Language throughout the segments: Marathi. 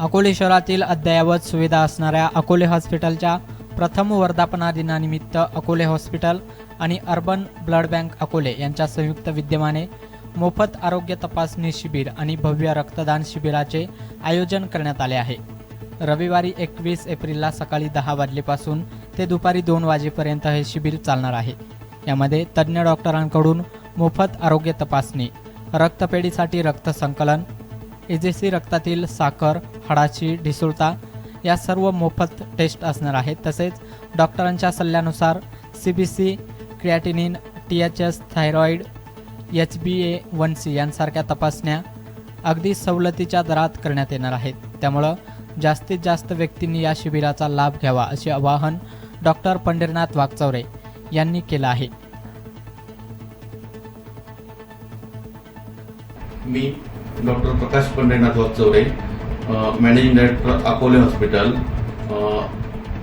अकोले शहरातील अद्ययावत सुविधा असणाऱ्या अकोले हॉस्पिटलच्या प्रथम वर्धापना दिनानिमित्त अकोले हॉस्पिटल आणि अर्बन ब्लड बँक अकोले यांच्या संयुक्त विद्यमाने मोफत आरोग्य तपासणी शिबिर आणि भव्य रक्तदान शिबिराचे आयोजन करण्यात आले आहे. रविवारी एकवीस एप्रिलला सकाळी दहा वाजलेपासून ते दुपारी दोन वाजेपर्यंत हे शिबिर चालणार आहे. यामध्ये तज्ज्ञ डॉक्टरांकडून मोफत आरोग्य तपासणी रक्तपेढीसाठी रक्त संकलन एजेसी रक्तातील साखर हाडाची ढिसूळता या सर्व मोफत टेस्ट असणार आहेत. तसेच डॉक्टरांच्या सल्ल्यानुसार C B C creatinine T H S thyroid H B A one C यांसारख्या तपासण्या अगदी सवलतीच्या दरात करण्यात येणार आहेत. त्यामुळं जास्तीत जास्त व्यक्तींनी या शिबिराचा लाभ घ्यावा असे आवाहन डॉक्टर पंढरीनाथ वागचौरे यांनी केलं आहे. मी doctor Prakash Pandharinath Waghchaure managing director Akole hospital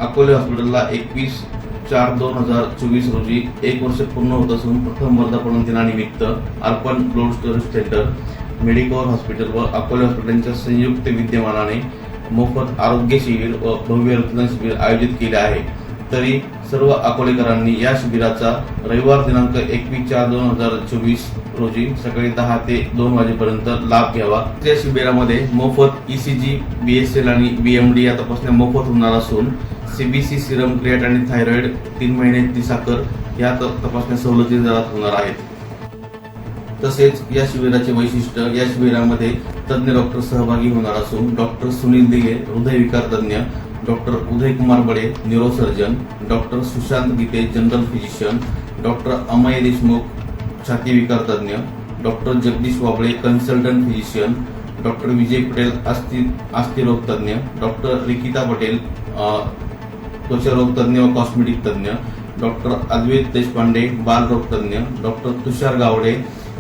Akole हॉस्पिटलला एकवीस चार दोन हजार चोवीस रोजी एक वर्ष पूर्ण होत असून प्रथम वर्धापन दिनानिमित्त अर्पण blood storage centre medical hospital व अकोले हॉस्पिटलच्या संयुक्त विद्यमानाने मोफत आरोग्य शिबिर व भव्य रक्तदान शिबिर आयोजित केले आहे. तरी सर्व अकोलेकरांनी या शिबिराचा रविवार दिनांक एकवीस चार दोन हजार चोवीस रोजी सकाळी दहा ते दोन वाजेपर्यंत लाभ घ्यावा. या शिबिरामध्ये मोफत ईसीजी बीएसएल आणि बीएमडी या तपासण्या मोफत होणार असून सीबीसी सिरम क्रिएट आणि थायरॉइड तीन महिने साखर या तपासण्या सवलती दरात होणार आहेत. तसेच या शिबिराचे वैशिष्ट्य या शिबिरामध्ये तज्ज्ञ डॉक्टर सहभागी होणार असून डॉक्टर सुनील दिगे हृदयविकार तज्ज्ञ doctor Udaykumar Bade neurosurgeon doctor Sushant Gite general physician doctor Amay Deshmukh छाती विकार तज्ज्ञ doctor Jagdish Wable consultant physician doctor Vijay Patel अस्थि अस्थिरोग तज्ज्ञ डॉक्टर रिकिता पटेल त्वचारोग तज्ज्ञ व कॉस्मेटिक तज्ज्ञ डॉक्टर अद्वैत देशपांडे बालरोग तज्ञ डॉक्टर तुषार गावडे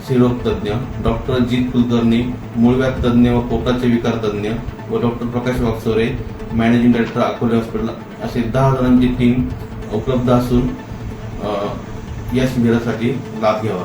स्त्रीरोग तज्ञ डॉक्टर जीत कुलकर्णी मूळव्याध तज्ज्ञ व पोटाचे विकार तज्ज्ञ व doctor Prakash Waghsore managing director Akole hospital असे दहा जणांची टीम उपलब्ध असून या शिबिरासाठी लाभ घ्यावा.